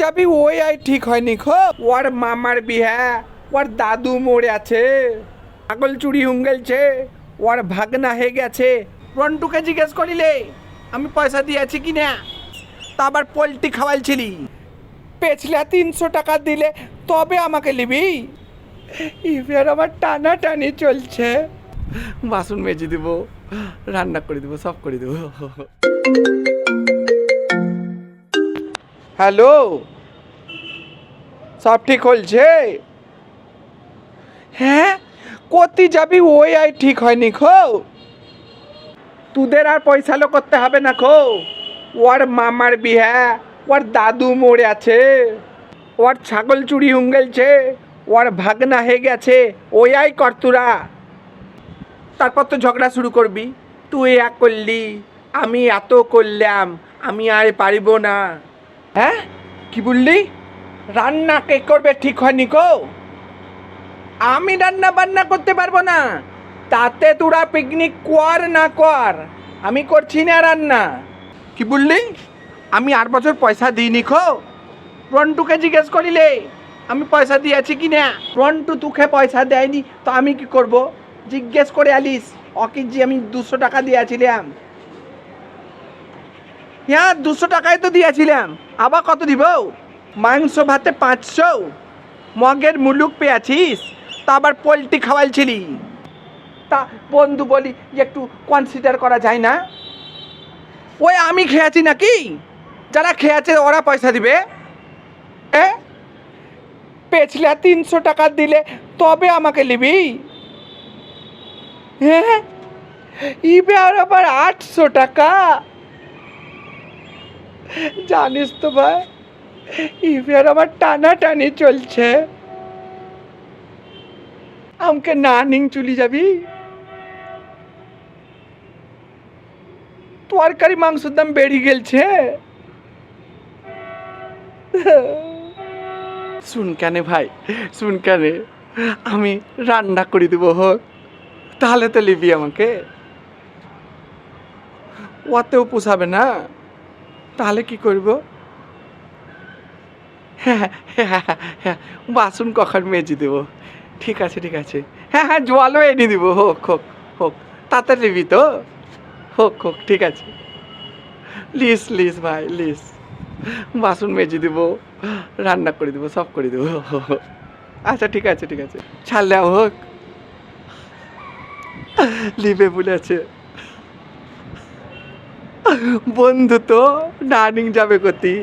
যাবি? ওই আই ঠিক হয়নি খো। ওর মামার বিহা ওর দাদু মরে আছে। ছাগল চুরি হুঙ্গেলছে। ওর ভাগনা হয়ে গেছে। রন্টুকে জিজ্ঞেস করিলে, আমি পয়সা দিয়েছি কি না? তা আবার পোলট্রি খাওয়ালছিলি পেছলা তিনশো টাকা দিলে তবে আমাকে নিবি? এবার আমার টানা টানি চলছে। বাসন মেজে দেবো, রান্না করে দেবো, সব করে দেবো। হ্যালো? সব ঠিক হলছে? হ্যাঁ? কতি যাবি ওই আই ঠিক হয়নি খো। তোদের আর পয়সা লো করতে হবে না খো। ওর মামার বিহা ওর দাদু মরে আছে, ওর ছাগল চুরি হুঙ্গেলছে ওর ভাগনা হয়ে গেছে, ওই আই কর তোরা। তারপর তো ঝগড়া শুরু করবি। তুই এক করলি, আমি এত করলাম, আমি আর পারিব না। হ্যাঁ? কি বললি? রান্না কে করবে ঠিক হয়নি কো আমি রান্না বান্না করতে পারব না। তাতে তোরা পিকনিক কর না কর। আমি করছি না রান্না। কি বললি? আমি আট বছর পয়সা দিইনি খো রন্টুকে জিজ্ঞেস করিলে, আমি পয়সা দিয়েছি কি না? রন্টু তোকে পয়সা দেয়নি, তো আমি কি করব? জিজ্ঞেস করে আলিস, অকি যে আমি দুশো টাকা দিয়েছিলাম হ্যাঁ দুশো টাকায় তো দিয়েছিলাম। আবার কত দিব? মাংস ভাতে পাঁচশো। মগের মুলুক পেয়েছিস, তা আবার পোলট্রি খাওয়ালছিলি তা বন্ধু বলি, একটু কনসিডার করা যায় না? ওই আমি খেয়েছি নাকি? যারা খেয়েছে ওরা পয়সা দিবে। এ? পেছলা তিনশো টাকা দিলে তবে আমাকে নিবি। হ্যাঁ? ইবে আর আবার আটশো টাকা। জানিস তো ভাই ইবে আর আমার টানা টানি চলছে। আমাকে না নিং চলি যাবি? তরকারি মাংসের দাম বেড়ে গেলছে। শুন কেনে ভাই, শুন কেনে, আমি রান্না করে দেবো হোক, তাহলে তো লিবি আমাকে। ওতেও পোষাবে না। তাহলে কি করব? হ্যাঁ হ্যাঁ হ্যাঁ বাসন কখন মেজে দেবো? ঠিক আছে ঠিক আছে। হ্যাঁ হ্যাঁ জলও এনে দিব। হোক হোক হোক তাতে নিবি তো। হোক হোক, ঠিক আছে। লিস লিস ভাই, লিস। বাসন মেজে দেবো, রান্না করে দেবো, সব করে দেবো। আচ্ছা ঠিক আছে ঠিক আছে। ছাড়লে হোক। লিবে বলেছে বন্ধু তো ডার্নিং যাবে কতি।